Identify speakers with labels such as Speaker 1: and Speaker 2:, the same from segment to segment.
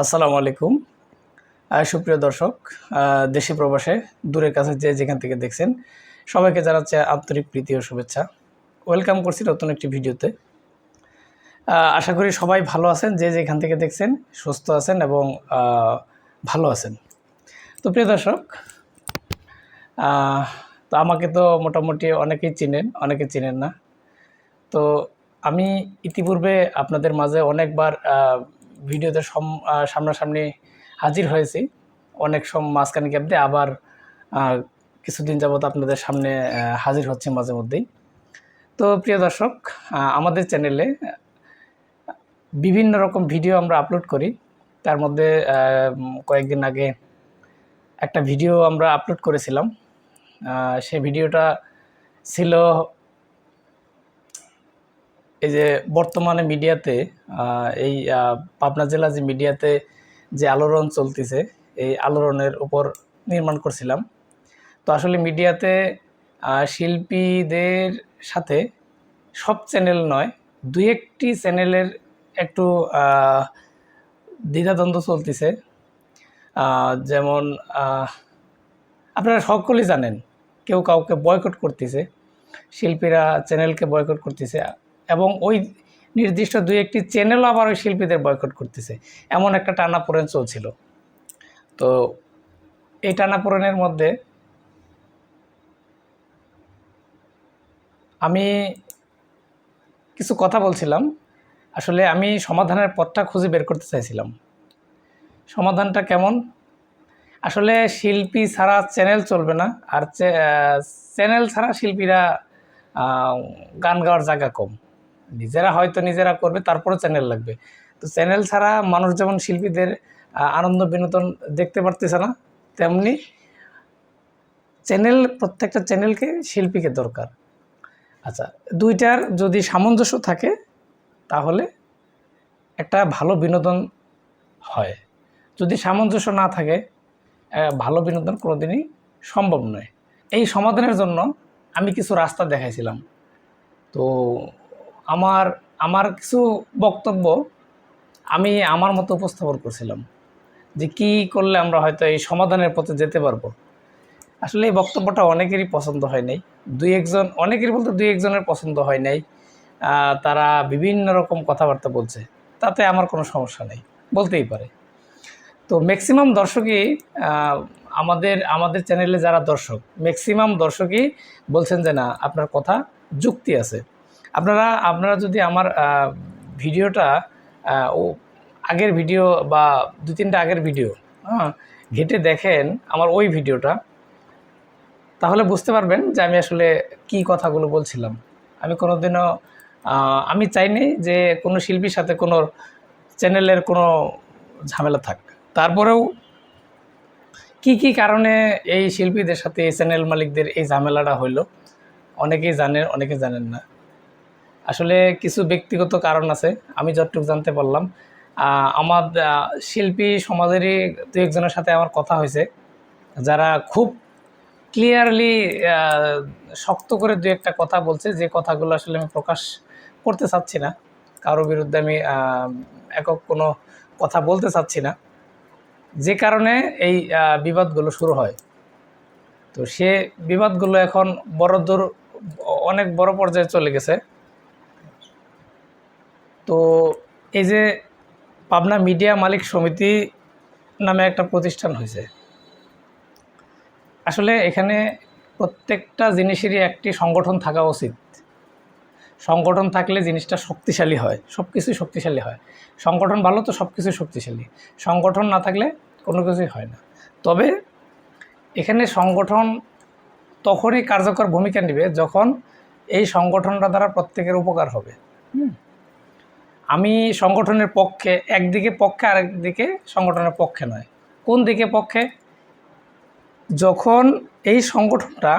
Speaker 1: আসসালামু আলাইকুম। সুপ্রিয় দর্শক দেশি প্রবাসে দূরের কাছে যে যেখান থেকে দেখছেন, সবাইকে জানাচ্ছে আন্তরিক প্রীতি ও শুভেচ্ছা। ওয়েলকাম করছি নতুন একটি ভিডিওতে। আশা করি সবাই ভালো আছেন, যে যেখান থেকে দেখছেন, সুস্থ আছেন এবং ভালো আছেন। তো প্রিয় দর্শক তো আমাকে তো মোটামুটি অনেকেই চিনেন, অনেকে চিনেন না। তো আমি ইতিপূর্বে আপনাদের মাঝে অনেকবার ভিডিওতে সামনাসামনি হাজির হয়েছি। অনেক সম, মাঝখানে গ্যাপ দিয়ে আবার কিছুদিন যাবত আপনাদের সামনে হাজির হচ্ছে মাঝে মধ্যেই। তো প্রিয় দর্শক আমাদের চ্যানেলে বিভিন্ন রকম ভিডিও আমরা আপলোড করি। তার মধ্যে কয়েকদিন আগে একটা ভিডিও আমরা আপলোড করেছিলাম। সেই ভিডিওটা ছিল এই যে বর্তমানে মিডিয়াতে এই পাবনা জেলা যে মিডিয়াতে যে আলোড়ন চলতেছে, এই আলোড়নের উপর নির্মাণ করছিলাম। তো আসলে মিডিয়াতে শিল্পীদের সাথে সব চ্যানেল নয় দুই একটি চ্যানেলের একটু দ্বিধাদ্বন্দ্ব চলতেছে। যেমন আপনারা সকলেই জানেন, কেউ কাউকে বয়কট করতেছে, শিল্পীরা চ্যানেলকে বয়কট করতেছে। এবং ওই নির্দিষ্ট দুই একটি চ্যানেলও আবার ওই শিল্পীদের বয়কট করতেছে। এমন একটা টানাপোড়েন চলছিল। তো এই টানাপোড়েনের মধ্যে আমি কিছু কথা বলছিলাম। আসলে আমি সমাধানের পথটা খুঁজে বের করতে চাইছিলাম। সমাধানটা কেমন? আসলে শিল্পী ছাড়া চ্যানেল চলবে না। আর চ্যানেল ছাড়া শিল্পীরা গান গাওয়ার জায়গা কম। নিজেরা হয়তো নিজেরা করবে তারপরে চ্যানেল লাগবে। তো চ্যানেল ছাড়া মানুষ যেমন শিল্পীদের আনন্দ, বিনোদন দেখতে পারতেছে না, তেমনি চ্যানেল প্রত্যেকটা চ্যানেলকে শিল্পীকে দরকার। আচ্ছা দুইটার যদি সামঞ্জস্য থাকে, তাহলে একটা ভালো বিনোদন হয়। যদি সামঞ্জস্য না থাকে ভালো বিনোদন কোনোদিনই সম্ভব নয়। এই সমাধানের জন্য আমি কিছু রাস্তা দেখাইছিলাম। তো আমার আমার কিছু বক্তব্য আমি আমার মতো উপস্থাপন করছিলাম যে কি করলে আমরা হয়তো এই সমাধানের পথে যেতে পারব। আসলে এই বক্তব্যটা অনেকেরই পছন্দ হয় নাই। দুই একজন, অনেকেরই বলতে দুই একজনের পছন্দ হয় নাই। তারা বিভিন্ন রকম কথাবার্তা বলছে। তাতে আমার কোনো সমস্যা নেই, বলতেই পারে। তো ম্যাক্সিমাম দর্শকই আমাদের আমাদের চ্যানেলে যারা দর্শক ম্যাক্সিমাম দর্শকই বলছেন যে না, আপনার কথা যুক্তি আছে। আপনারা আপনারা যদি আমার ভিডিওটা ও, আগের ভিডিও বা দু তিনটা আগের ভিডিও হ্যাঁ ঘেটে দেখেন আমার ওই ভিডিওটা, তাহলে বুঝতে পারবেন যে আমি আসলে কি কথাগুলো বলছিলাম। আমি কোনোদিনও আমি চাইনি যে কোনো শিল্পীর সাথে কোনো চ্যানেলের কোনো ঝামেলা থাক। তারপরেও কি কি কারণে এই শিল্পীদের সাথে এই চ্যানেল মালিকদের এই ঝামেলাটা হইল, অনেকেই জানেন, অনেকে জানেন না। আসলে কিছু ব্যক্তিগত কারণ আছে, আমি যতটুকু জানতে পারলাম। আমার শিল্পী সমাজেরই দু একজনের সাথে আমার কথা হয়েছে, যারা খুব ক্লিয়ারলি শক্ত করে দু একটা কথা বলছে, যে কথাগুলো আসলে আমি প্রকাশ করতে চাচ্ছি না। কারও বিরুদ্ধে আমি একক কোনো কথা বলতে চাচ্ছি না। যে কারণে এই বিবাদগুলো শুরু হয়। তো সে বিবাদগুলো এখন বড় দূর, অনেক বড় পর্যায়ে চলে গেছে। তো এই যে পাবনা মিডিয়া মালিক সমিতি নামে একটা প্রতিষ্ঠান হয়েছে। আসলে এখানে প্রত্যেকটা জিনিসেরই একটি সংগঠন থাকা উচিত। সংগঠন থাকলে জিনিসটা শক্তিশালী হয় সব কিছুই শক্তিশালী হয়। সংগঠন ভালো তো সব কিছুই শক্তিশালী। সংগঠন না থাকলে কোনো কিছুই হয় না। তবে এখানে সংগঠন তখনই কার্যকর ভূমিকা নেবে যখন এই সংগঠনটা দ্বারা প্রত্যেকের উপকার হবে। হুম। আমি সংগঠনের পক্ষে, একদিকে পক্ষে, আরেকদিকে সংগঠনের পক্ষে নয়। কোন দিকে পক্ষে? যখন এই সংগঠনটা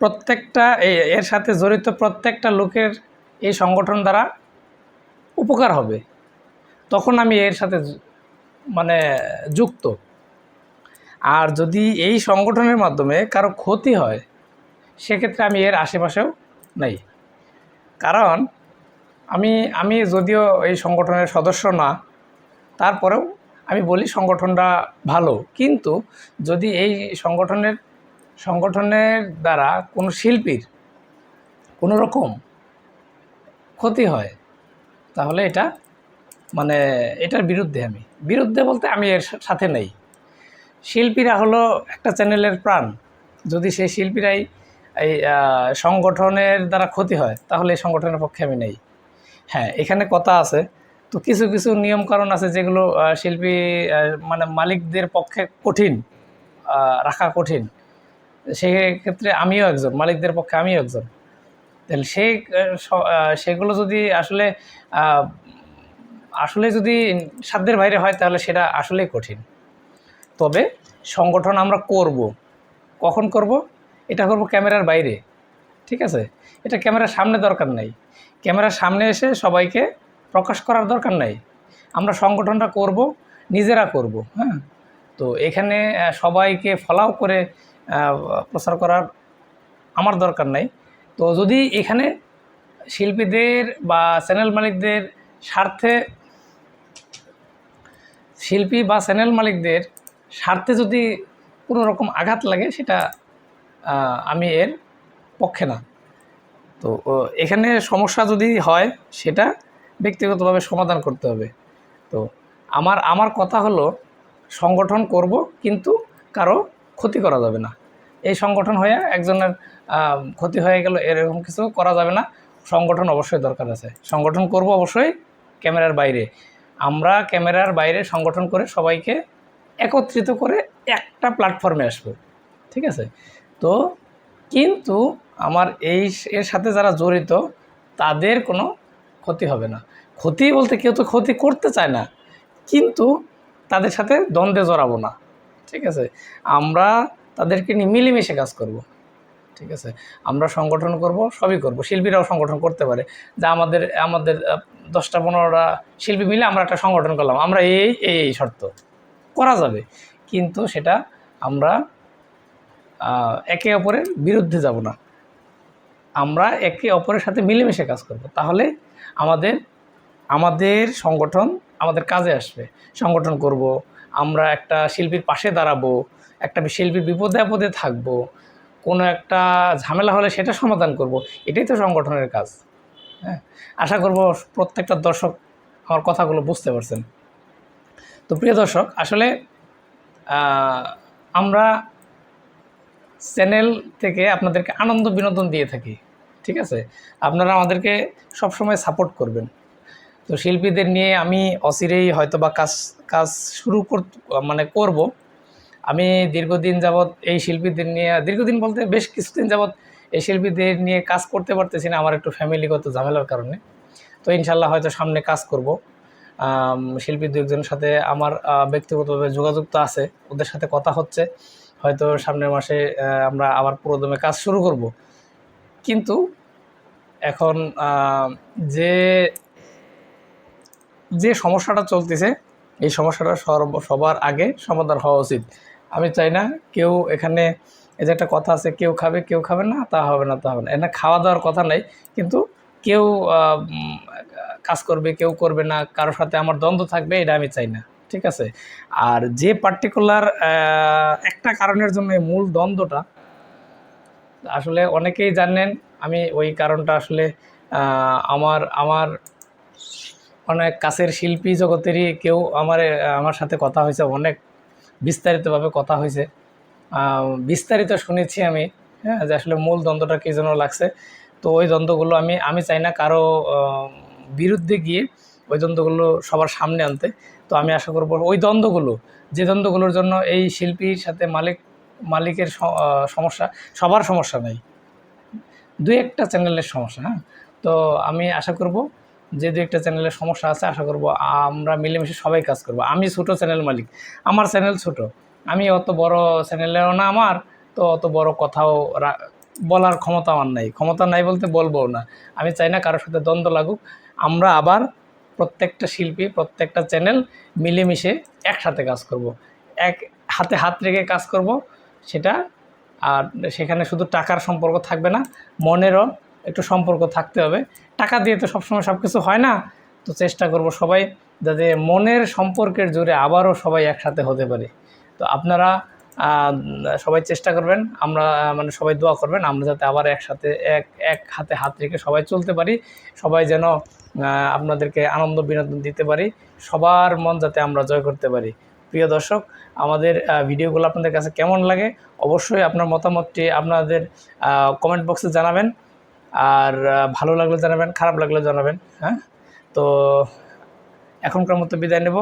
Speaker 1: প্রত্যেকটা এর সাথে জড়িত প্রত্যেকটা লোকের এই সংগঠন দ্বারা উপকার হবে, তখন আমি এর সাথে মানে যুক্ত। আর যদি এই সংগঠনের মাধ্যমে কারও ক্ষতি হয়, সেক্ষেত্রে আমি এর আশেপাশেও নেই। কারণ আমি আমি যদিও এই সংগঠনের সদস্য না, তারপরেও আমি বলি সংগঠনটা ভালো। কিন্তু যদি এই সংগঠনের সংগঠনের দ্বারা কোনো শিল্পীর কোনো রকম ক্ষতি হয়, তাহলে এটা মানে এটার বিরুদ্ধে আমি। বিরুদ্ধে বলতে আমি এর সাথে নেই। শিল্পীরা হলো একটা চ্যানেলের প্রাণ। যদি সেই শিল্পীরাই এই সংগঠনের দ্বারা ক্ষতি হয়, তাহলে এই সংগঠনের পক্ষে আমি নেই। হ্যাঁ এখানে কথা আছে। তো কিছু কিছু নিয়ম কারণ আছে যেগুলো শিল্পী মানে মালিকদের পক্ষে কঠিন রাখা কঠিন। সেক্ষেত্রে আমিও একজন, মালিকদের পক্ষে আমিও একজন। তাহলে স- সেগুলো যদি আসলে আসলে যদি সাধ্যের বাইরে হয় তাহলে সেটা আসলেই কঠিন। তবে সংগঠন আমরা করব। কখন করব? এটা করব ক্যামেরার বাইরে। ঠিক আছে? এটা ক্যামেরার সামনে দরকার নাই। ক্যামেরার সামনে এসে সবাইকে প্রকাশ করার দরকার নাই। আমরা সংগঠনটা করব, নিজেরা করব হ্যাঁ? তো এখানে সবাইকে ফলাও করে প্রচার করার আমার দরকার নাই। তো যদি এখানে শিল্পীদের বা চ্যানেল মালিকদের স্বার্থে, শিল্পী বা চ্যানেল মালিকদের স্বার্থে যদি কোনো রকম আঘাত লাগে, সেটা আমি এর পক্ষে না। তো এখানে সমস্যা যদি হয়, সেটা ব্যক্তিগতভাবে সমাধান করতে হবে। তো, আমার আমার কথা হলো, সংগঠন করব, কিন্তু কারও ক্ষতি করা যাবে না। এই সংগঠন হয়ে একজনের ক্ষতি হয়ে গেল, এরকম কিছু করা যাবে না। সংগঠন অবশ্যই দরকার আছে। সংগঠন করব অবশ্যই ক্যামেরার বাইরে। আমরা ক্যামেরার বাইরে সংগঠন করে সবাইকে একত্রিত করে একটা প্ল্যাটফর্মে আসব। ঠিক আছে? তো, কিন্তু আমার এই এর সাথে যারা জড়িত, তাদের কোনো ক্ষতি হবে না। ক্ষতি বলতে কেউ তো ক্ষতি করতে চায় না, কিন্তু তাদের সাথে দ্বন্দ্বে জড়াবো না, ঠিক আছে? আমরা তাদেরকে নিয়ে মিলেমিশে কাজ করব, ঠিক আছে? আমরা সংগঠন করব, সবই করব, শিল্পীরাও সংগঠন করতে পারে। যা আমাদের আমাদের দশটা পনেরোটা শিল্পী মিলে আমরা একটা সংগঠন করলাম, আমরা এই এই এই শর্ত। করা যাবে, কিন্তু সেটা আমরা একে অপরের বিরুদ্ধে যাব না। আমরা একে অপরের সাথে মিলেমিশে কাজ করব। তাহলে আমাদের আমাদের সংগঠন আমাদের কাজে আসবে। সংগঠন করব, আমরা একটা শিল্পীর পাশে দাঁড়াবো, একটা শিল্পীর বিপদে আপদে থাকব, কোনো একটা ঝামেলা হলে সেটা সমাধান করব। এটাই তো সংগঠনের কাজ। হ্যাঁ আশা করব প্রত্যেকটা দর্শক আমার কথাগুলো বুঝতে পারছেন। তো প্রিয় দর্শক, আসলে আমরা চ্যানেল থেকে আপনাদেরকে আনন্দ বিনোদন দিয়ে থাকি। ঠিক আছে? আপনারা আমাদেরকে সবসময় সাপোর্ট করবেন। তো শিল্পীদের নিয়ে আমি অচিরেই হয়তো বা কাজ কাজ শুরু কর মানে করব। আমি দীর্ঘদিন যাবৎ এই শিল্পীদের নিয়ে, দীর্ঘদিন বলতে বেশ কিছুদিন যাবৎ এই শিল্পীদের নিয়ে কাজ করতে পারতেছি না আমার একটু ফ্যামিলিগত ঝামেলার কারণে। তো ইনশাল্লাহ হয়তো সামনে কাজ করব। শিল্পী দু একজনের সাথে আমার ব্যক্তিগতভাবে যোগাযোগ তো আছে, ওদের সাথে কথা হচ্ছে। হয়তো সামনের মাসে আমরা আবার পুরোদমে কাজ শুরু করব। কিন্তু এখন যে যে সমস্যাটা চলতেছে, এই সমস্যাটা সর্ব, সবার আগে সমাধান হওয়া উচিত। আমি চাই না কেউ এখানে, এই যে একটা কথা আছে, কেউ খাবে কেউ খাবে না, তা হবে না, তা হবে না। এটা খাওয়া দাওয়ার কথা নাই, কিন্তু কেউ কাজ করবে, কেউ করবে না, কারোর সাথে আমার দ্বন্দ্ব থাকবে, এটা আমি চাই না, ঠিক আছে? আর যে পার্টিকুলার একটা কারণের জন্য মূল দ্বন্দ্বটা আসলে অনেকেই জানেন, আমি ওই কারণটা আসলে আমার আমার অনেক কাছের শিল্পী জগতেরই কেউ আমার আমার সাথে কথা হয়েছে, অনেক বিস্তারিতভাবে কথা হয়েছে। বিস্তারিত শুনেছি আমি হ্যাঁ যে আসলে মূল দ্বন্দ্বটা কী জন্য লাগছে। তো ওই দ্বন্দ্বগুলো আমি আমি চাই না কারও বিরুদ্ধে গিয়ে ওই দ্বন্দ্বগুলো সবার সামনে আনতে। তো আমি আশা করব ওই দ্বন্দ্বগুলো, যে দ্বন্দ্বগুলোর জন্য এই শিল্পীর সাথে মালিক মালিকের সমস্যা, সবার সমস্যা নেই দু একটা চ্যানেলের সমস্যা হ্যাঁ? তো আমি আশা করব যে দু একটা চ্যানেলের সমস্যা আছে, আশা করব আমরা মিলেমিশে সবাই কাজ করব। আমি ছোট চ্যানেল মালিক, আমার চ্যানেল ছোট। আমি অত বড় চ্যানেলেও না আমার, তো অত বড় কথাও বলার ক্ষমতা আমার নাই। ক্ষমতা নাই বলতে বলব না। আমি চাই না কারোর সাথে দ্বন্দ্ব লাগুক। আমরা আবার প্রত্যেকটা শিল্পী, প্রত্যেকটা চ্যানেল মিলেমিশে একসাথে কাজ করব। এক হাতে হাত রেখে কাজ করব। সেটা। আর সেখানে শুধু টাকার সম্পর্ক থাকবে না, মনেরও একটু সম্পর্ক থাকতে হবে। টাকা দিয়ে তো সবসময় সব কিছু হয় না, তো চেষ্টা করব সবাই যাতে মনের সম্পর্কের জোরে আবারও সবাই একসাথে হতে পারে। তো আপনারা সবাই চেষ্টা করবেন, আমরা মানে সবাই দোয়া করবেন, আমরা যাতে আবার একসাথে, এক এক হাতে হাত রেখে সবাই চলতে পারি, সবাই যেন আপনাদেরকে আনন্দ বিনোদন দিতে পারি, সবার মন যাতে আমরা জয় করতে পারি। প্রিয় দর্শক, আমাদের ভিডিওগুলো আপনাদের কাছে কেমন লাগে অবশ্যই আপনার মতামতটি আপনাদের কমেন্ট বক্সে জানাবেন। আর ভালো লাগলে জানাবেন, খারাপ লাগলে জানাবেন হ্যাঁ? তো এখনকার মতো বিদায় নেব।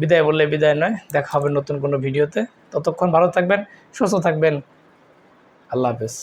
Speaker 1: বিদায় বললে বিদায় নয়, দেখা হবে নতুন কোনো ভিডিওতে। ততক্ষণ ভালো থাকবেন, সুস্থ থাকবেন। আল্লাহ হাফেজ।